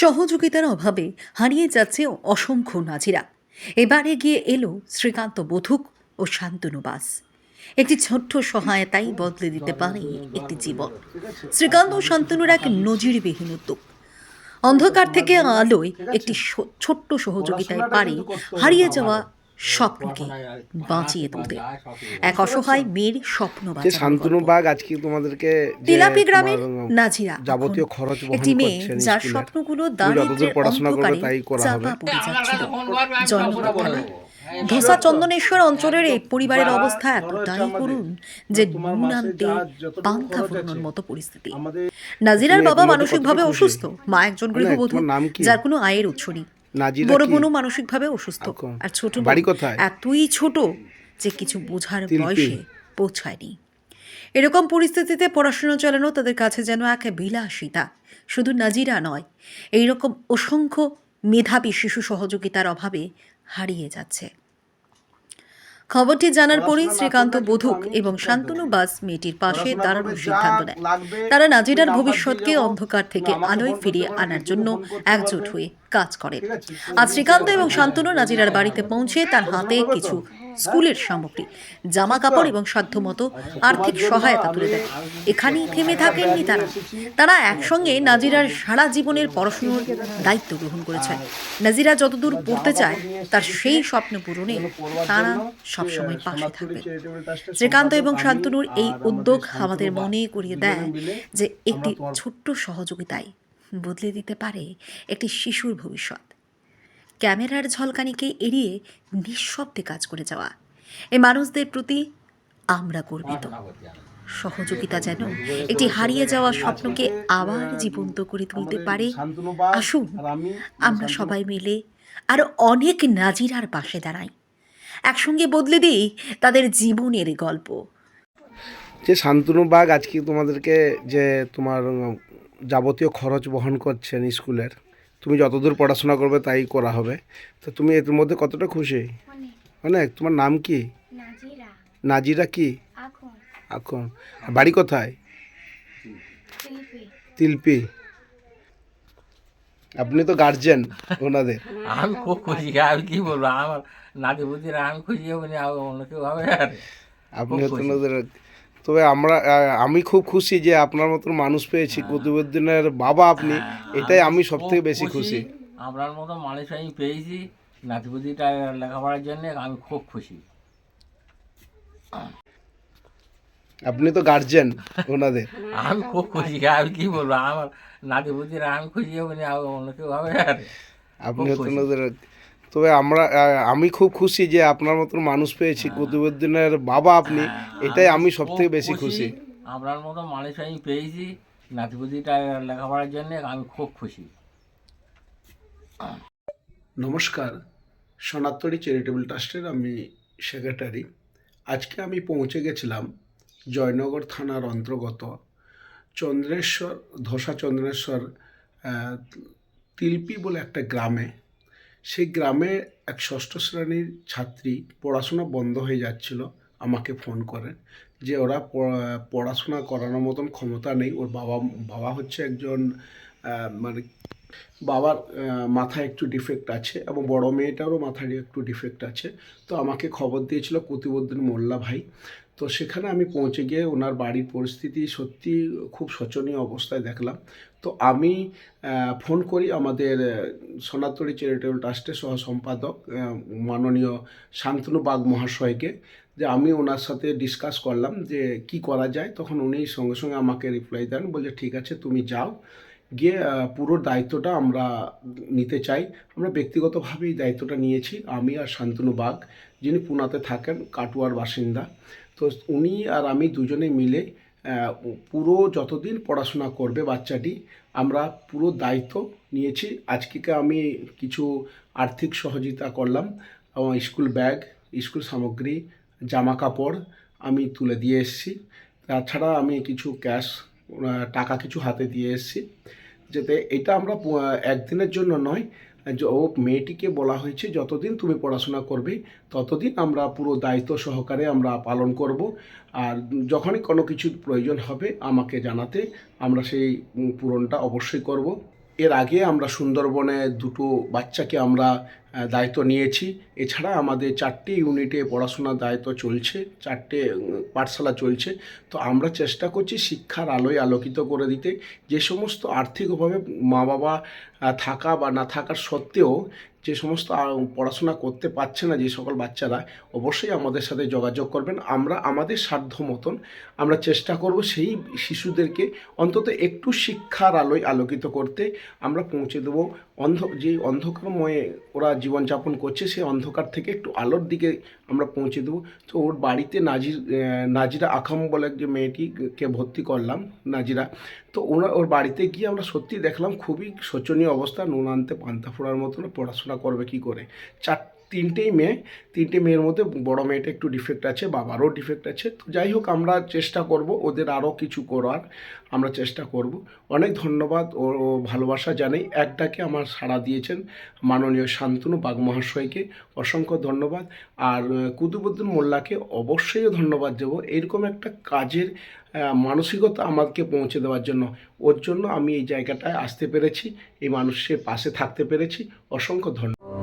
সহযোগিতার অভাবে হারিয়ে যাচ্ছে অসংখ্য নাজিরা। এবারে গিয়ে এলো শ্রীকান্ত বধুক ও শান্তনুবাস একটি ছোট্ট সহায়তাই বদলে দিতে পারে একটি জীবন। শ্রীকান্ত ও শান্তনুর এক নজিরবিহীন উদ্যোগ। অন্ধকার থেকে আলোয় একটি ছোট্ট সহযোগিতায় পারে হারিয়ে যাওয়া স্বপ্নকে বাঁচিয়ে তুলতে এক অসহায় মেয়ের স্বপ্ন যে শান্তনু বাগ আজকে তোমাদেরকে তেলাপি গ্রামের নাজিরা যাবতীয় খরচ বহন একটি মেয়ে যার স্বপ্নগুলো অন্ধকারে চাপা পড়ে যাচ্ছিল ধোসা চন্দনেশ্বর অঞ্চলের এই পরিবারের অবস্থা এতটাই করুন যে নুন আনতে পান্থা ফুরানোর মতো পরিস্থিতি নাজিরার বাবা মানসিকভাবে অসুস্থ মা একজন গৃহবধূ? যার কোনো আয়ের উৎস নেই বড় বোনও মানসিকভাবে অসুস্থ। আর ছোট বাড়ি কোথায়? এতই ছোট যে কিছু বোঝার বয়সে পৌঁছায়নি। এরকম পরিস্থিতিতে পড়াশোনা চালানো তাদের কাছে যেন এক বিলাসিতা শুধু নাজিরা নয় এইরকম অসংখ্য মেধাবী শিশু সহযোগিতার অভাবে হারিয়ে যাচ্ছে। খবরটি জানার পরই শ্রীকান্ত বধুক এবং শান্তনু বাস মেয়েটির পাশে দাঁড়ানোর সিদ্ধান্ত নেয়। তারা নাজিরার ভবিষ্যৎকে অন্ধকার থেকে আলোয় ফিরিয়ে আনার জন্য একজোট হয়ে কাজ করেন। আজ শ্রীকান্ত এবং শান্তনু নাজিরার বাড়িতে পৌঁছে তার হাতে কিছু স্কুলের সামগ্রী জামা কাপড় এবং সাধ্যমতো আর্থিক সহায়তা তুলে দেয়। এখানেই থেমে থাকেননি তারা। তারা একসঙ্গে নাজিরার সারা জীবনের পড়াশুনোর দায়িত্ব গ্রহণ করেছেন। নাজিরা যতদূর পড়তে চায়, তার সেই স্বপ্ন পূরণে তারা সবসময় পাশে থাকবে শ্রীকান্ত এবং শান্তনুর এই উদ্যোগ আমাদের মনে করিয়ে দেয় যে একটি ছোট্ট সহযোগিতায় বদলে দিতে পারে একটি শিশুর ভবিষ্যৎ। ক্যামেরার ঝলকানিকে এড়িয়ে নিঃশব্দে কাজ করে যাওয়া। এ মানুষদের প্রতি আমরা গর্বিত। সহযোগিতা যেন একটি হারিয়ে যাওয়া স্বপ্নকে আবার জীবন্ত করে তুলতে পারে। আসুন, আমরা সবাই মিলে আরও অনেক নাজিরার পাশে দাঁড়াই। একসঙ্গে বদলে দিই তাদের জীবনের গল্প। যে শান্তনু বাগ আজকে তোমাদেরকে যে তোমার যাবতীয় খরচ বহন করছেন স্কুলের তুমি যতদূর পড়াশোনা করবে তাই করা হবে। তো তুমি এর মধ্যে কতটা খুশি? অনেক। তোমার নাম কি? নাজিরা। নাজিরা কি? এখন বাড়ি কোথায়? তিলপি। আপনি তো গার্জেন ওনাদের। আমি খুব খুশি আমি কি বলব? আমার নাতি বুদ্ধিরা আমি খুশি হব না অন্য কেউ হবে আর আপনি ওনাদের তবে আমরা আমি খুব খুশি যে আপনার মতন মানুষ পেয়েছি কুতুবুদ্দিনের বাবা আপনি এটাই আমি সব থেকে বেশি খুশি আপনার মতো মানুষ আমি পেয়েছি নাতি বুদ্ধিটা লেখাপড়ার জন্য আমি খুব খুশি। আপনি তো গার্জেন ওনাদের। আমি খুব খুশি আমি কি বলব আমার নাতি বুদ্ধিরা আমি খুশি হব আর অন্য কেউ হবে আর আপনি তবে আমরা আমি খুব খুশি যে আপনার মতন মানুষ পেয়েছি। কুতুবুদ্দিনের বাবা আপনি এটাই আমি সব থেকে বেশি খুশি। আপনার মতো মানুষ আমি পেয়েছি নাতি বুদ্ধিটা লেখাপড়ার জন্য আমি খুব খুশি। নমস্কার সনাতনী চ্যারিটেবল ট্রাস্টের আমি সেক্রেটারি। আজকে আমি পৌঁছে গেছিলাম জয়নগর থানার অন্তর্গত চন্দ্রেশ্বর ধসা চন্দ্রেশ্বর তিলপি বলে একটা গ্রামে। সেই গ্রামে এক ষষ্ঠ শ্রেণির ছাত্রী পড়াশোনা বন্ধ হয়ে যাচ্ছিল, আমাকে ফোন করেন যে ওরা পড়াশোনা করানোর মতন ক্ষমতা নেই, ওর বাবা বাবা হচ্ছে একজন মানে বাবার মাথায় একটু ডিফেক্ট আছে এবং বড় মেয়েটারও মাথায় একটু ডিফেক্ট আছে। তো আমাকে খবর দিয়েছিল কুতিবুদ্দিন মোল্লা ভাই। তো সেখানে আমি পৌঁছে গিয়ে ওনার বাড়ির পরিস্থিতি সত্যি খুব শোচনীয় অবস্থায় দেখলাম। তো আমি ফোন করি আমাদের আহ, সনাতনী চ্যারিটেবল ট্রাস্টের সহ সম্পাদক মাননীয় শান্তনু বাগ মহাশয়কে যে আমি ওনার সাথে ডিসকাস করলাম যে কি করা যায়। তখন উনি সঙ্গে সঙ্গে আমাকে রিপ্লাই দেন বলে ঠিক আছে তুমি যাও। গিয়ে পুরো দায়িত্বটা আমরা নিতে চাই। আমরা ব্যক্তিগতভাবেই দায়িত্বটা নিয়েছি। আমি আর শান্তনু বাগ, যিনি পুনাতে থাকেন, কাটুয়ার বাসিন্দা। তো উনি আর আমি দুজনে মিলে পুরো যতদিন পড়াশোনা করবে বাচ্চাটি, আমরা পুরো দায়িত্ব নিয়েছি। আজকে আমি কিছু আর্থিক সহযোগিতা করলাম। স্কুল ব্যাগ, স্কুল সামগ্রী, জামা কাপড় আমি তুলে দিয়ে এসেছি। তাছাড়া আমি কিছু ক্যাশ টাকা কিছু হাতে দিয়ে এসেছি। যাতে এটা আমরা একদিনের জন্য নয় ও মেয়েটিকে বলা হয়েছে যতদিন তুমি পড়াশোনা করবে, ততদিন আমরা পুরো দায়িত্ব সহকারে আমরা পালন করব। আর যখনই কোনো কিছু প্রয়োজন হবে আমাকে জানাতে আমরা সেই পূরণটা অবশ্যই করব। এর আগে আমরা সুন্দরবনে দুটো বাচ্চাকে আমরা দায়িত্ব নিয়েছি। এছাড়া আমাদের চারটে ইউনিটে পড়াশোনার দায়িত্ব চলছে, চারটে পাঠশালা চলছে। তো আমরা চেষ্টা করছি শিক্ষার আলোয় আলোকিত করে দিতে। যে সমস্ত আর্থিকভাবে মা বাবা থাকা বা না থাকার সত্ত্বেও যে সমস্ত পড়াশোনা করতে পারছে না যে সকল বাচ্চারা, অবশ্যই আমাদের সাথে যোগাযোগ করবেন। আমরা আমাদের সাধ্য মতন আমরা চেষ্টা করব সেই শিশুদেরকে অন্তত একটু শিক্ষার আলোয় আলোকিত করতে। আমরা পৌঁছে দেবো। অন্ধ যে অন্ধকারময়ে ওরা জীবনযাপন করছে, সে অন্ধকার থেকে একটু আলোর দিকে আমরা পৌঁছে দেবো। তো ওর বাড়িতে নাজির নাজিরা আখাম বলে যে মেয়েটিকে ভর্তি করলাম, নাজিরা। তো ওরা ওর বাড়িতে গিয়ে আমরা সত্যি দেখলাম খুবই শোচনীয় অবস্থা, নুন আনতে, পান্তা ফোড়ার মতন পড়াশোনা করবে কি করে। চার তিনটেই মেয়ে, তিনটে মেয়ের মধ্যে বড় মেয়েটা একটু ডিফেক্ট আছে, বাবারও ডিফেক্ট আছে। তো যাই হোক, আমরা চেষ্টা করব, ওদের আরও কিছু করার আমরা চেষ্টা করব। অনেক ধন্যবাদ, ও ভালোবাসা জানাই। একটাকে আমার সাড়া দিয়েছেন মাননীয় শান্তনু বাগ মহাশয়কে অসংখ্য ধন্যবাদ। আর কুতুবুদ্দিন মোল্লাকে অবশ্যই ধন্যবাদ দেবো। এরকম একটা কাজের মানসিকতা আমাকে পৌঁছে দেওয়ার জন্য। ওর জন্য আমি এই জায়গাটায় আসতে পেরেছি, এই মানুষের পাশে থাকতে পেরেছি। অসংখ্য ধন্যবাদ।